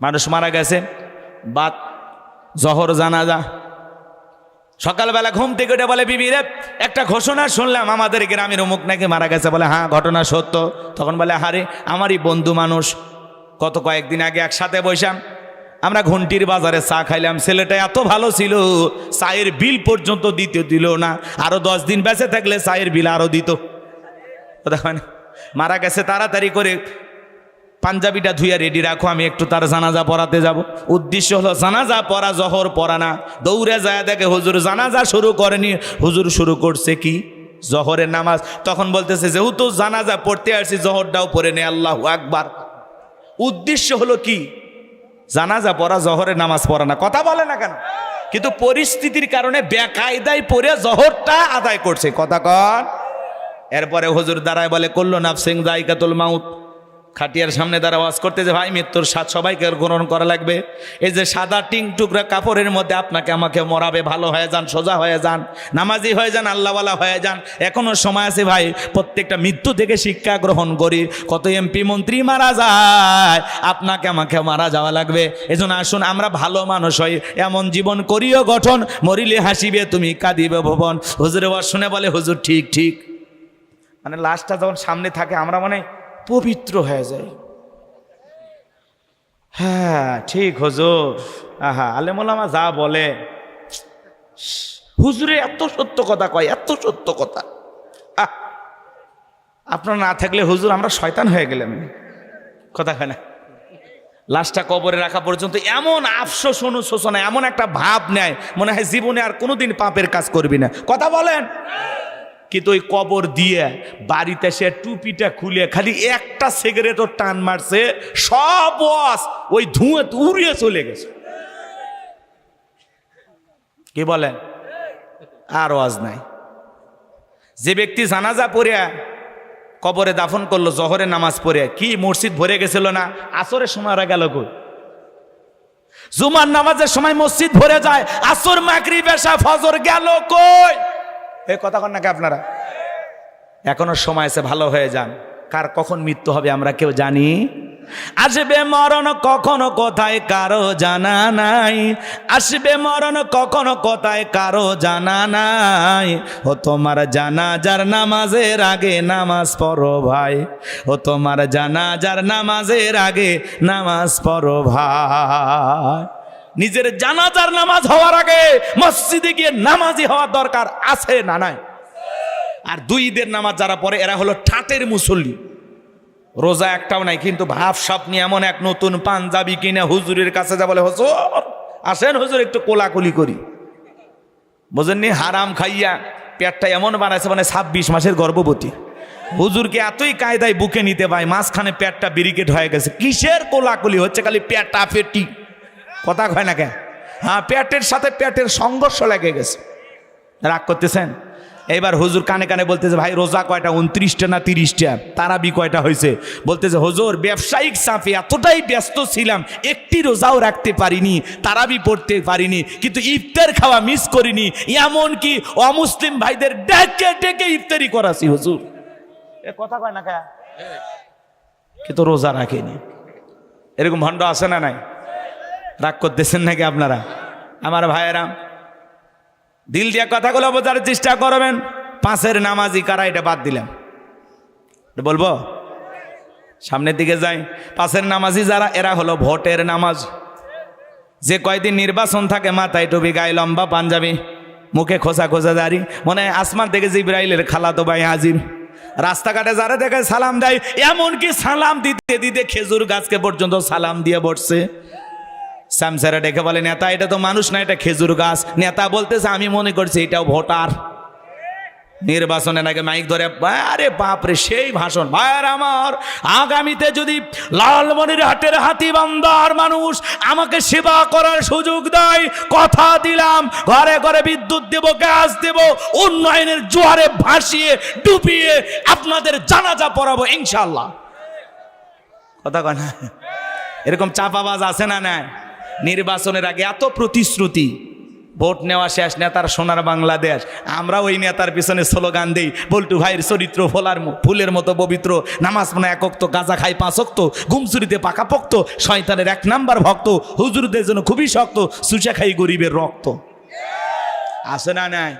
মানুষ মারা গেছে, বাত, জহর, জানাজা। সকালবেলা ঘুম থেকে উঠে বলে, বিবি রে, একটা ঘোষণা শুনলাম, আমাদের গ্রামের অমুক নাকি মারা গেছে। বলে হ্যাঁ ঘটনা সত্য। তখন বলে হারে আমারই বন্ধু মানুষ, কত কয়েকদিন আগে একসাথে বসলাম। আমরা ঘন্টির বাজারে চা খাইলাম, ছেলেটা এত ভালো ছিল, চায়ের বিল পর্যন্ত দিতে দিল না, আরও দশ দিন বেঁচে থাকলে চায়ের বিল আরও দিত। মারা গেছে, তাড়াতাড়ি করে পাঞ্জাবিটা ধুইয়া রেডি রাখো, আমি একটু তার জানাজা পড়াতে যাব। উদ্দেশ্য হলো জানাজা পড়া, জহর পড়া না। দৌড়ে যায় দেখে হুজুর জানাজা শুরু করেনি। হুজুর শুরু করছে কি? জহরের নামাজ। তখন বলতেছে, যেহেতু জানাজা পড়তে আসছি, জহরটাও পড়ে নে, আল্লাহ আকবার। উদ্দেশ্য হলো কি? জানাজা পড়া, জহরের নামাজ পড়া না। কথা বলে না কেন? কিন্তু পরিস্থিতির কারণে বেকায়দায় পড়ে জহরটা আদায় করছে। কথা কন। এরপরে হুজুর দাঁড়ায় বলে করল নাফ সিং জাইকাতুল মাউত। খাটিয়ার সামনে দ্বারা ওয়াজ করতে যে, ভাই, মৃত্যুর স্বাদ সবাইকে গ্রহণ করা লাগবে। এই যে সাদা টিং টুকরা কাপড়ের মধ্যে আপনাকে আমাকে মরাবে, ভালো হয়ে যান, সোজা হয়ে যান, নামাজি হয়ে যান, আল্লাহওয়ালা হয়ে যান। এখনও সময় আছে, ভাই, প্রত্যেকটা মৃত্যু থেকে শিক্ষা গ্রহণ করি। কত এমপি মন্ত্রী মারা যায়, আপনাকে আমাকে মারা যাওয়া লাগবে। এজন্য আসুন, আমরা ভালো মানুষ হই, এমন জীবন করিও গঠন, মরিলে হাসিবে, তুমি কাঁদিবে ভবন। হুজুরে ওয়াজ শুনে বলে, হুজুর, ঠিক ঠিক। মানে লাশটা যখন সামনে থাকে, আমরা মানে পবিত্র হয়ে যায়। হ্যাঁ ঠিক হুজুর। আহা আলেমুলামা যা বলে। হুজুরে এত সত্য কথা কয় এত সত্য কথা। আহ, আপনার না থাকলে হুজুর আমরা শয়তান হয়ে গেলাম। কথা হয় না। লাশটা কবরে রাখা পর্যন্ত এমন আফসোস অনুশোচনা এমন একটা ভাব নেয় মনে হয় জীবনে আর কোনোদিন পাপের কাজ করবি না। কথা বলেন। কিন্তু ওই কবর দিয়ে বাড়িতে সে টুপিটা খুলে খালি একটা সিগারেটও টান মারছে, সব ওয়াস ওই ধুঁয়ে উড়িয়ে চলে গেছে। কি বলেন আর ওয়াজ নাই। যে ব্যক্তি জানাজা পড়ে, কবরে দাফন করল, জহরে নামাজ পড়ে, কি মসজিদ ভরে গেছিল না? আসরের সময় গেল কই? জুমার নামাজের সময় মসজিদ ভরে যায়, আসর মাকরি বেশা ফজর গেল কই? এ কথা কন নাকি আপনারা? এখনও সময় আছে, ভালো হয়ে যান। কার কখন মৃত্যু হবে আমরা কেউ জানি? আসবে মরণ কখনো কোথায় কারও জানা নাই। আসবে মরণ কখনো কোথায় কারও জানা নাই। ও তোমার জানা যার নামাজের আগে নামাজ পড়ো ভাই। ও তোমার জানা যার নামাজের আগে নামাজ পড়ো ভাই। নিজের জানাজার নামাজ হওয়ার আগে মসজিদে গিয়ে নামাজি হওয়ার দরকার আছে না নাই? আর দুই ঈদের নামাজ যারা পড়ে, এরা হলো ঠাটের মুসল্লি। রোজা একটাও নাই, কিন্তু ভাব সাপ নিয়ে এমন এক নতুন পাঞ্জাবি কিনে হুজুরের কাছে যা বলে, হুজুর, আসেন হুজুর, একটু কোলাকুলি করি। বোঝেননি? হারাম খাইয়া পেটটা এমন বানাইছে মানে ছাব্বিশ মাসের গর্ভবতী। হুজুরকে এতই কায়দায় বুকে নিতে পায়, মাঝখানে পেটটা ব্যারিকেড হয়ে গেছে। কিসের কোলাকুলি? হচ্ছে খালি পেটা পেটি। কথা কয় না কেন? হ্যাঁ পেটের সাথে পেটের সংঘর্ষ লেগে গেছে। রাগ করতেছেন? এইবার হুজুর কানে কানে বলতেছে ভাই রোজা কয়টা? উনত্রিশটা না তিরিশটা? তারাবি কয়টা হয়েছে? বলতেছে হুজুর ব্যবসায়িক চাপে এতটাই ব্যস্ত ছিলাম একটি রোজাও রাখতে পারিনি তারাবি পড়তে পারিনি কিন্তু ইফতার খাওয়া মিস করিনি এমন কি অমুসলিম ভাইদের ডেকে ডেকে ইফতারি করাছি হুজুর। এ কথা কয় না কা কিন্তু রোজা রাখেনি। এরকম ভণ্ড আছে না নাই? রাগ করতেছেন নাকি আপনারা? আমার ভাইয়েরা, দিল দিয়া কথাগুলো বোঝার চেষ্টা করবেন। পাঁচের নামাজি কারা, এটা বাদ দিলাম। বলব? সামনের দিকে যাই। পাঁচের নামাজি যারা, এরা হলো ভোটের নামাজ। যে কয়দিন নির্বাচন থাকে, মাথায় টুপি, গায়ে লম্বা পাঞ্জাবি, মুখে খোসা খোসা দাড়ি, মনে হয় আসমান থেকে জিব্রাইলের খালাতো ভাই হাজির। রাস্তাঘাটে যারা দেখে সালাম দেয়, এমনকি সালাম দিতে দিতে খেজুর গাছকে পর্যন্ত সালাম দিয়ে বসছে। স্যামসারা ডেকে বলে, নেতা, এটা তো মানুষ না, এটা খেজুর গাছ। নেতা বলতেছে, আমি মনে করছি এটাও ভোটার। নির্বাচনে নাকি মাইক ধরে, আরে বাপরে, সেই ভাষণ। ভাইয়ার আমার, আগামীতে যদি লালমনির হাটের হাতি বান্দার মানুষ আমাকে সেবা করার সুযোগ দেয়, কথা দিলাম, ঘরে ঘরে বিদ্যুৎ দেব, গ্যাস দেব, উন্নয়নের জোয়ারে ভাসিয়ে, ডুবিয়ে আপনাদের জানাজা পড়াবো ইনশাল্লাহ কথা না? এরকম চাপাবাজ আছে না না নির্বাচনের আগে এত প্রতিশ্রুতি। ভোট নেওয়া শেষ, নেতার সোনার বাংলাদেশ। আমরা ওই নেতার পিছনে স্লোগান দিই, বল্টু ভাইয়ের চরিত্র ফোলার ফুলের মতো পবিত্র, নামাজ মনে একক্ত গাঁজা খাই পাঁচক্ত ঘুমচুরিতে পাকা পোক্ত, শয়তানের এক নাম্বার ভক্ত, হুজুরদের জন্য খুবই শক্ত সুচা খাই গরিবের রক্ত। আসে না নাই?